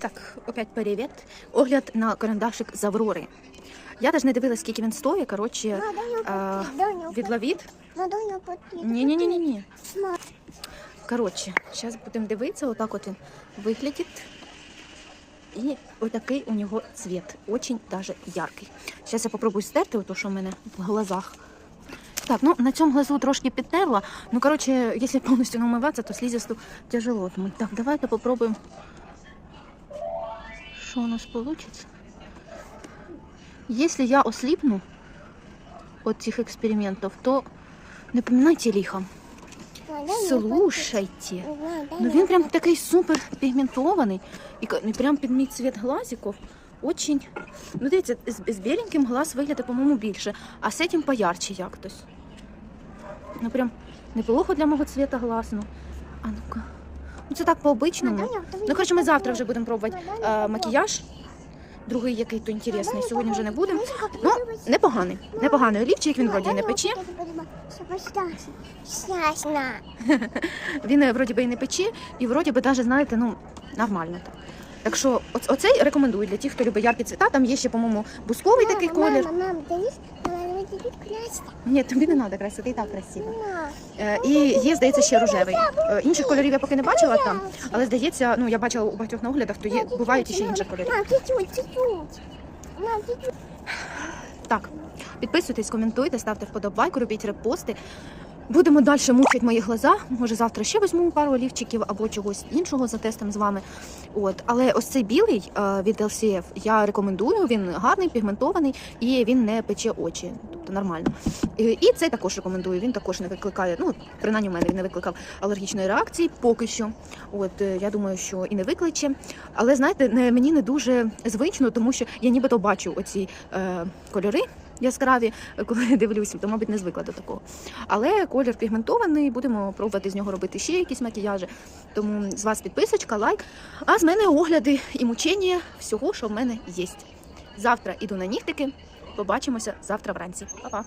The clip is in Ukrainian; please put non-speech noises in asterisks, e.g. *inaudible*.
Так, опять привіт. Огляд на карандашик з Аврори. Я навіть не дивилась, скільки він стоїть. Коротше, а, від Лавіт. Ні, ні. Коротше, зараз будемо дивитися, отак от він виглядить. І отакий у нього цвіт. Очень даже яркий. Зараз я попробую стерти, ото, що в мене в глазах. Так, ну на цьому глазу трошки підтерла. Ну, коротше, якщо повністю намиватися, то слизисту тяжело. Так, давайте попробуємо. Що у нас вийде? Если я осліпну от цих експериментів, то не поминайте лихом. Слушайте. Ну він прям такий супер пігментований. І прям під мій цвіт глазиків. Очень. Ну, дивіться, з, з біленьким глаз виглядає, по-моєму, більше, а з цим поярче як-тось. Ну прям неплохо для мого цвіта глаз. Ну. А ну-ка. Ну це так по-обичному. Ну, коротше, ми завтра вже будемо пробувати е, макіяж. Другий який то інтересний. Сьогодні вже не будемо. Ну, непоганий. Непоганий олівчик, він вроді не пече. *laughs* Він е, вроді би і не пече, і вроді би навіть, знаєте, ну, нормально так. Так що оцей рекомендую для тих, хто любить яркі цвіта. Там є ще, по-моєму, бусковий такий колір. Ні, тобі не треба красити, ти і так красиво. Е, І є, здається, ще рожевий. Е, Інших кольорів я поки не бачила там, але здається, ну я бачила у багатьох на оглядах, то є бувають ще інші кольори. Мам, чуть-чуть, чуть-чуть. Мам, чуть-чуть. Так, підписуйтесь, коментуйте, ставте вподобайку, робіть репости. Будемо далі мучити мої глаза. Може, завтра ще візьму пару олівчиків або чогось іншого за тестом з вами. От, але ось цей білий е, від LCF я рекомендую. Він гарний, пігментований і він не пече очі. Тобто нормально. І, і цей також рекомендую. Він також не викликає. Ну, принаймні, в мене він не викликав алергічної реакції поки що. От е, я думаю, що і не викличе. Але знаєте, не мені не дуже звично, тому що я нібито бачу оці е, кольори яскраві, коли дивлюся, то, мабуть, не звикла до такого. Але колір пігментований, будемо пробувати з нього робити ще якісь макіяжі. Тому з вас підписочка, лайк. А з мене огляди і мучення всього, що в мене є. Завтра іду на нігтики. Побачимося завтра вранці. Па-па!